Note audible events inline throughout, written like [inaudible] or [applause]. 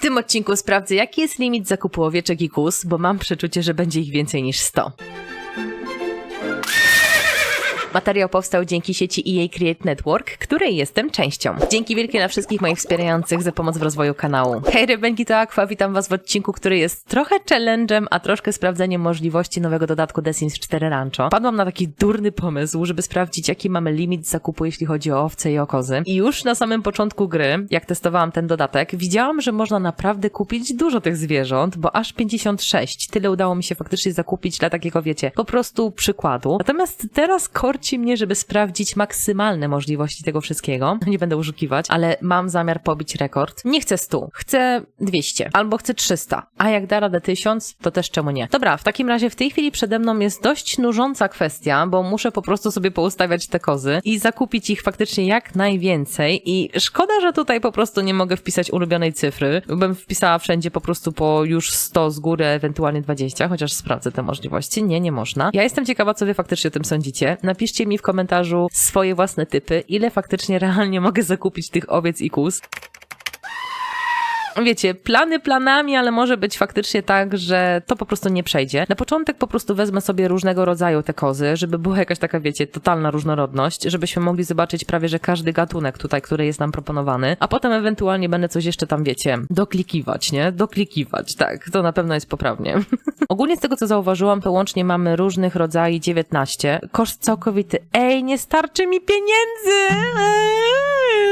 W tym odcinku sprawdzę, jaki jest limit zakupu owieczek i kus, bo mam przeczucie, że będzie ich więcej niż 100. Materiał powstał dzięki sieci EA Create Network, której jestem częścią. Dzięki wielkie dla wszystkich moich wspierających za pomoc w rozwoju kanału. Hej, Rebenki to Aqua, witam was w odcinku, który jest trochę challenge'em, a troszkę sprawdzeniem możliwości nowego dodatku The Sims 4 Rancho. Padłam na taki durny pomysł, żeby sprawdzić, jaki mamy limit zakupu, jeśli chodzi o owce i o kozy. I już na samym początku gry, jak testowałam ten dodatek, widziałam, że można naprawdę kupić dużo tych zwierząt, bo aż 56. Tyle udało mi się faktycznie zakupić dla takiego, wiecie, po prostu przykładu. Natomiast teraz korci mnie, żeby sprawdzić maksymalne możliwości tego wszystkiego. [laughs] Nie będę oszukiwać, ale mam zamiar pobić rekord. Nie chcę 100, chcę 200 albo chcę 300. A jak da radę 1000, to też czemu nie? Dobra, w takim razie w tej chwili przede mną jest dość nużąca kwestia, bo muszę po prostu sobie poustawiać te kozy i zakupić ich faktycznie jak najwięcej i szkoda, że tutaj po prostu nie mogę wpisać ulubionej cyfry. Bym wpisała wszędzie po prostu po już 100 z góry, ewentualnie 20, chociaż sprawdzę te możliwości. Nie, nie można. Ja jestem ciekawa, co wy faktycznie o tym sądzicie. Napiszcie mi w komentarzu swoje własne typy, ile faktycznie [laughs] realnie mogę zakupić tych owiec i kus. Wiecie, plany planami, ale może być faktycznie tak, że to po prostu nie przejdzie. Na początek po prostu wezmę sobie różnego rodzaju te kozy, żeby była jakaś taka, wiecie, totalna różnorodność, żebyśmy mogli zobaczyć prawie, że każdy gatunek tutaj, który jest nam proponowany, a potem ewentualnie będę coś jeszcze tam, wiecie, doklikiwać, nie? Doklikiwać, tak, to na pewno jest poprawnie. [laughs] Ogólnie z tego, co zauważyłam, to łącznie mamy różnych rodzajów 19. Koszt całkowity. Ej, nie starczy mi pieniędzy! Eee.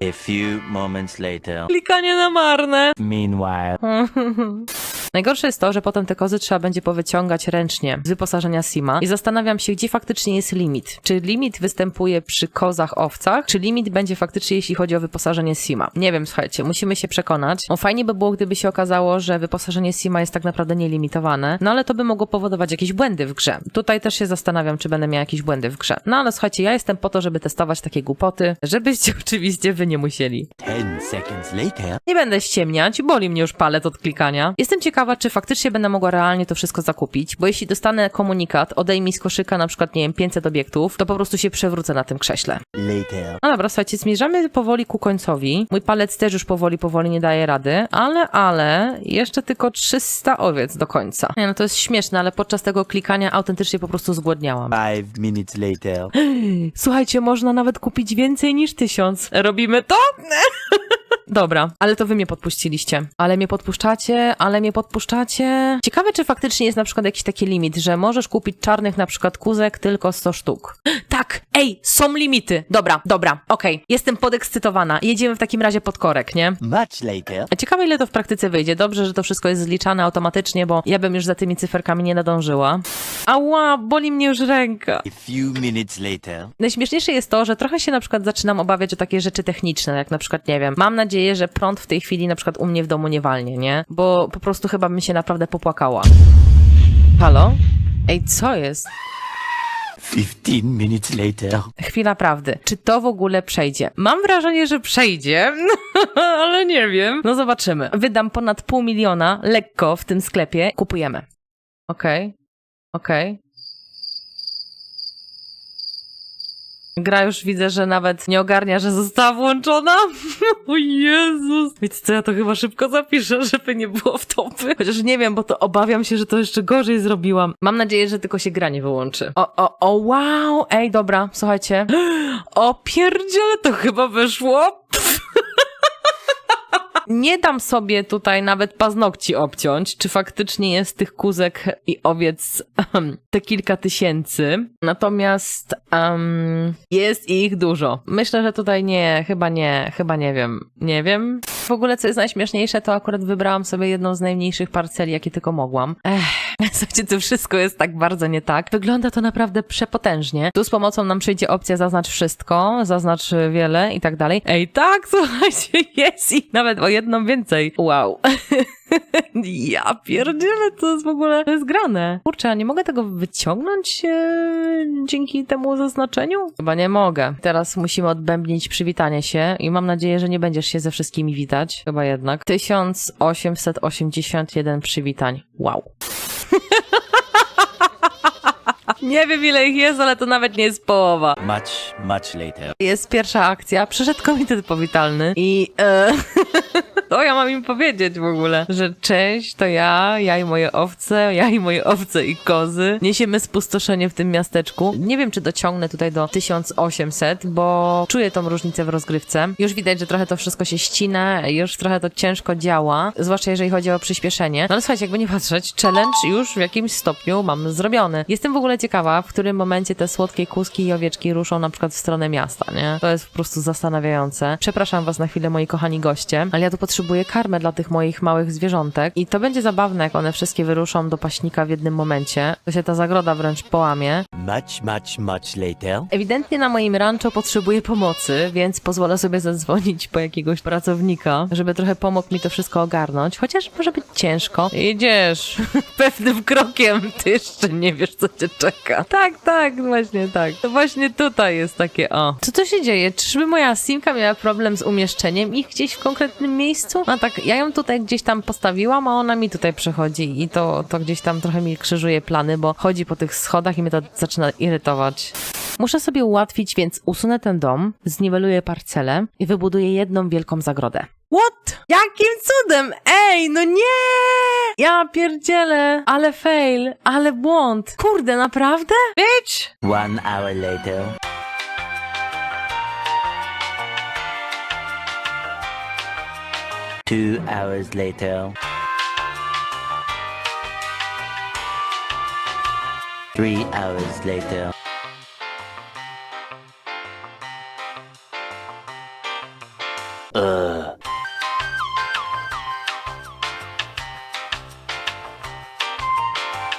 A few moments later. Klikanie na marne. Meanwhile, [laughs] Najgorsze jest to, że potem te kozy trzeba będzie powyciągać ręcznie z wyposażenia Sima i zastanawiam się, gdzie faktycznie jest limit. Czy limit występuje przy kozach, owcach, czy limit będzie faktycznie, jeśli chodzi o wyposażenie Sima? Nie wiem, słuchajcie, musimy się przekonać. O, fajnie by było, gdyby się okazało, że wyposażenie Sima jest tak naprawdę nielimitowane, no ale to by mogło powodować jakieś błędy w grze. Tutaj też się zastanawiam, czy będę miała jakieś błędy w grze. No ale słuchajcie, ja jestem po to, żeby testować takie głupoty, żebyście [laughs] oczywiście wy nie musieli. 10 seconds later. Nie będę ściemniać, boli mnie już palet od klikania. Jestem ciekawa, czy faktycznie będę mogła realnie to wszystko zakupić, bo jeśli dostanę komunikat, odejmij z koszyka na przykład, nie wiem, 500 obiektów, to po prostu się przewrócę na tym krześle. Later. No dobra, słuchajcie, zmierzamy powoli ku końcowi. Mój palec też już powoli, powoli nie daje rady, ale, ale, jeszcze tylko 300 owiec do końca. Nie no, to jest śmieszne, ale podczas tego klikania autentycznie po prostu zgłodniałam. 5 minutes later. [gasps] Słuchajcie, można nawet kupić więcej niż tysiąc. Robimy to? [laughs] Dobra, ale to wy mnie podpuściliście. Ale mnie podpuszczacie, ale mnie podpuszczacie. Ciekawe, czy faktycznie jest na przykład jakiś taki limit, że możesz kupić czarnych na przykład kuzek tylko 100 sztuk. [gasps] Tak, ej, są limity. Dobra, dobra, okej. Jestem podekscytowana. Jedziemy w takim razie pod korek, nie? Much later. A Ciekawe, ile to w praktyce wyjdzie. Dobrze, że to wszystko jest zliczane automatycznie, bo ja bym już za tymi cyferkami nie nadążyła. Ała, boli mnie już ręka. A few minutes later. Najśmieszniejsze jest to, że trochę się na przykład zaczynam obawiać o takie rzeczy techniczne, jak na przykład, nie wiem, mam nadzieję, że prąd w tej chwili na przykład u mnie w domu nie walnie, nie? Bo po prostu chyba bym się naprawdę popłakała. Halo? Ej, co jest? 15 minutes later. Chwila prawdy. Czy to w ogóle przejdzie? Mam wrażenie, że przejdzie, [laughs] ale nie wiem. No zobaczymy. Wydam ponad pół miliona lekko w tym sklepie. Kupujemy. Okej. Okej. Gra już widzę, że nawet nie ogarnia, że została włączona. [laughs] o Jezus. Wiecie co, ja to chyba szybko zapiszę, żeby nie było w topy. Chociaż nie wiem, bo to obawiam się, że to jeszcze gorzej zrobiłam. Mam nadzieję, że tylko się gra nie wyłączy. O, o, o, wow. Ej, dobra, słuchajcie. [gasps] O pierdziele, to chyba wyszło. [laughs] Nie dam sobie tutaj nawet paznokci obciąć, czy faktycznie jest tych kuzek i owiec te kilka tysięcy. Natomiast em, jest ich dużo. Myślę, że tutaj nie, chyba nie, chyba nie wiem. Nie wiem. W ogóle, co jest najśmieszniejsze, to akurat wybrałam sobie jedną z najmniejszych parceli, jakie tylko mogłam. Ech, [laughs] słuchajcie, to wszystko jest tak bardzo nie tak. Wygląda to naprawdę przepotężnie. Tu z pomocą nam przyjdzie opcja zaznacz wszystko, zaznacz wiele i tak dalej. Ej, tak, [laughs] słuchajcie, jest ich nawet o jedną więcej. Wow. [laughs] ja pierdzielę, to jest w ogóle, to jest grane. Kurczę, a nie mogę tego wyciągnąć e, dzięki temu zaznaczeniu? Chyba nie mogę. Teraz musimy odbębnić przywitanie się i mam nadzieję, że nie będziesz się ze wszystkimi witać. Chyba jednak. 1881 przywitań. Wow. [laughs] Nie wiem ile ich jest, ale to nawet nie jest połowa. Much, much later. Jest pierwsza akcja, przyszedł komitet powitalny i... E, [laughs] To ja mam im powiedzieć w ogóle, że cześć, to ja, ja i moje owce, ja i moje owce i kozy. Niesiemy spustoszenie w tym miasteczku. Nie wiem, czy dociągnę tutaj do 1800, bo czuję tą różnicę w rozgrywce. Już widać, że trochę to wszystko się ścina, już trochę to ciężko działa, zwłaszcza jeżeli chodzi o przyspieszenie. No ale słuchajcie, jakby nie patrzeć, challenge już w jakimś stopniu mam zrobiony. Jestem w ogóle ciekawa, w którym momencie te słodkie kuski i owieczki ruszą na przykład w stronę miasta, nie? To jest po prostu zastanawiające. Przepraszam was na chwilę, moi kochani goście, ale ja tu potrzebuję karmę dla tych moich małych zwierzątek i to będzie zabawne, jak one wszystkie wyruszą do paśnika w jednym momencie. To się ta zagroda wręcz połamie. Much, much, much later. Ewidentnie na moim rancho potrzebuję pomocy, więc pozwolę sobie zadzwonić po jakiegoś pracownika, żeby trochę pomógł mi to wszystko ogarnąć, chociaż może być ciężko. Idziesz [laughs] pewnym krokiem, ty jeszcze nie wiesz, co cię czeka. Tak, tak, właśnie tak. To właśnie tutaj jest takie o. Co to się dzieje? Czyżby moja simka miała problem z umieszczeniem ich gdzieś w konkretnym miejscu? No tak, ja ją tutaj gdzieś tam postawiłam, a ona mi tutaj przychodzi i to, to gdzieś tam trochę mi krzyżuje plany, bo chodzi po tych schodach i mnie to zaczyna irytować. Muszę sobie ułatwić, więc usunę ten dom, zniweluję parcelę i wybuduję jedną wielką zagrodę. What? Jakim cudem? Ej, no nie! Ja pierdzielę, ale fail, ale błąd. Kurde, naprawdę? Bitch! One hour later. Two hours later. Three hours later. Ugh.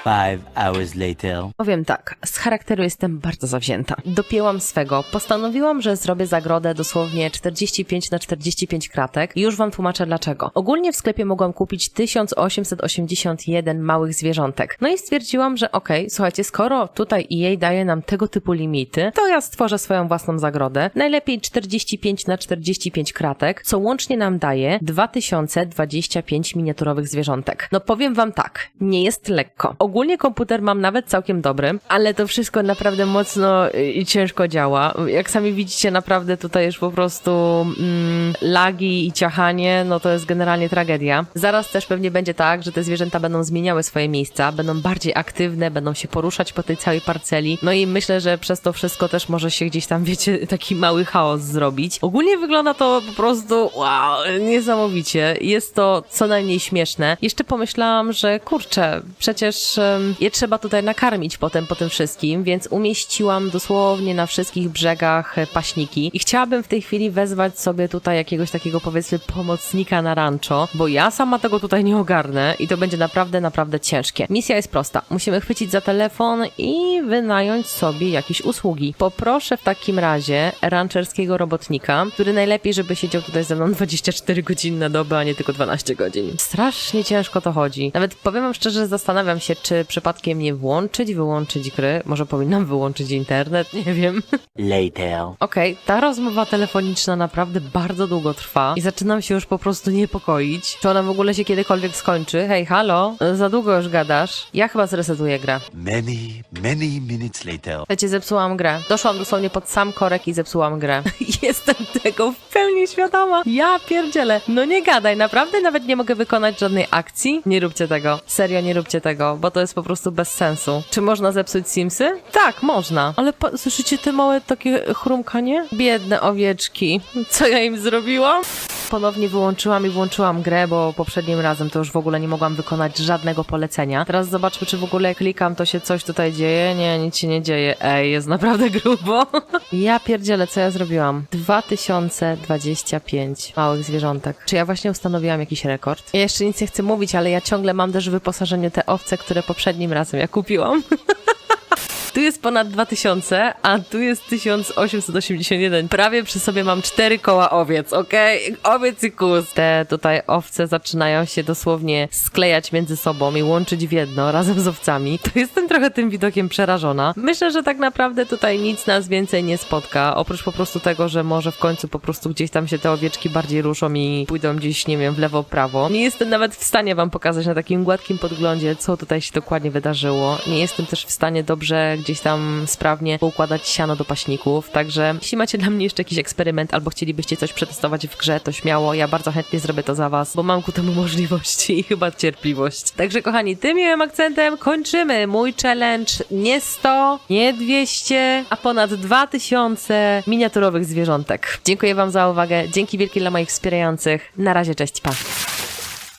Five hours later. Powiem tak, charakteru jestem bardzo zawzięta. Dopięłam swego. Postanowiłam, że zrobię zagrodę dosłownie 45 na 45 kratek i już wam tłumaczę dlaczego. Ogólnie w sklepie mogłam kupić 1881 małych zwierzątek. No i stwierdziłam, że okej, słuchajcie, skoro tutaj EA daje nam tego typu limity, to ja stworzę swoją własną zagrodę. Najlepiej 45 na 45 kratek, co łącznie nam daje 2025 miniaturowych zwierzątek. No powiem wam tak, nie jest lekko. Ogólnie komputer mam nawet całkiem dobry, ale to wszystko naprawdę mocno y, i ciężko działa. Jak sami widzicie, naprawdę tutaj już po prostu mm, lagi i ciachanie, no to jest generalnie tragedia. Zaraz też pewnie będzie tak, że te zwierzęta będą zmieniały swoje miejsca, będą bardziej aktywne, będą się poruszać po tej całej parceli. No i myślę, że przez to wszystko też może się gdzieś tam, [laughs] wiecie, taki mały chaos zrobić. Ogólnie wygląda to po prostu wow, niesamowicie. Jest to co najmniej śmieszne. Jeszcze pomyślałam, że kurczę, przecież em, je trzeba tutaj nakarmić potem po tym wszystkim, więc umieściłam dosłownie na wszystkich brzegach e, paśniki i chciałabym w tej chwili wezwać sobie tutaj jakiegoś takiego powiedzmy pomocnika na rancho, bo ja sama tego tutaj nie ogarnę i to będzie naprawdę, naprawdę ciężkie. Misja jest prosta. Musimy chwycić za telefon i wynająć sobie jakieś usługi. Poproszę w takim razie rancherskiego robotnika, który najlepiej, żeby siedział tutaj ze mną [laughs] 24 godziny na dobę, a nie tylko 12 godzin. Strasznie ciężko to chodzi. Nawet powiem wam szczerze, zastanawiam się, czy przypadkiem nie włączyć, wyłączyć gry. Może powinnam wyłączyć internet, [laughs] nie wiem. Later. Okej, ta rozmowa telefoniczna naprawdę bardzo długo trwa i zaczynam się już po prostu niepokoić. Czy ona w ogóle się kiedykolwiek skończy? Hej, halo? Za długo już gadasz? Ja chyba zresetuję grę. Many, many minutes later. Wiecie, zepsułam grę. Doszłam dosłownie pod sam korek i zepsułam grę. [laughs] Jestem tego w pełni świadoma. Ja pierdzielę. No nie gadaj, naprawdę nawet nie mogę wykonać żadnej akcji? Nie róbcie tego. Serio, nie róbcie tego, bo to jest po prostu bez sensu. Czy można zepsuć Tak, można. Ale słyszycie te małe takie chrumkanie? Biedne owieczki. Co ja im zrobiłam? Ponownie wyłączyłam i włączyłam grę, bo poprzednim razem to już w ogóle nie mogłam wykonać żadnego polecenia. Teraz zobaczmy, czy w ogóle klikam, to się coś tutaj dzieje. Nie, nic się nie dzieje. Ej, jest naprawdę [laughs] grubo. Ja pierdzielę, co ja zrobiłam? 2025 małych zwierzątek. Czy ja właśnie ustanowiłam jakiś rekord? Ja jeszcze nic nie chcę mówić, ale ja ciągle mam też w wyposażeniu te owce, które poprzednim razem ja kupiłam. [laughs] Tu jest ponad 2000, a tu jest 1881. Prawie przy sobie mam cztery koła owiec, okej? Owiec i kus. Te tutaj owce zaczynają się dosłownie sklejać między sobą i łączyć w jedno [laughs] razem z owcami. To jestem trochę tym widokiem przerażona. Myślę, że tak naprawdę tutaj nic nas więcej nie spotka, oprócz po prostu tego, że może w końcu po prostu gdzieś tam się te owieczki bardziej ruszą i pójdą gdzieś, nie wiem, w lewo, prawo. Nie jestem nawet w stanie wam pokazać na takim gładkim podglądzie, co tutaj się dokładnie wydarzyło. Nie jestem też w stanie dobrze gdzieś tam sprawnie poukładać siano do paśników. Także jeśli macie dla mnie jeszcze jakiś eksperyment albo chcielibyście coś przetestować w grze, to śmiało, ja bardzo chętnie zrobię to za was, bo mam ku temu możliwości i chyba cierpliwość. Także kochani, tym miłym akcentem kończymy mój challenge nie 100, nie 200, a ponad 2000 miniaturowych zwierzątek. Dziękuję wam za uwagę, dzięki wielkie dla moich wspierających. Na razie, cześć, pa!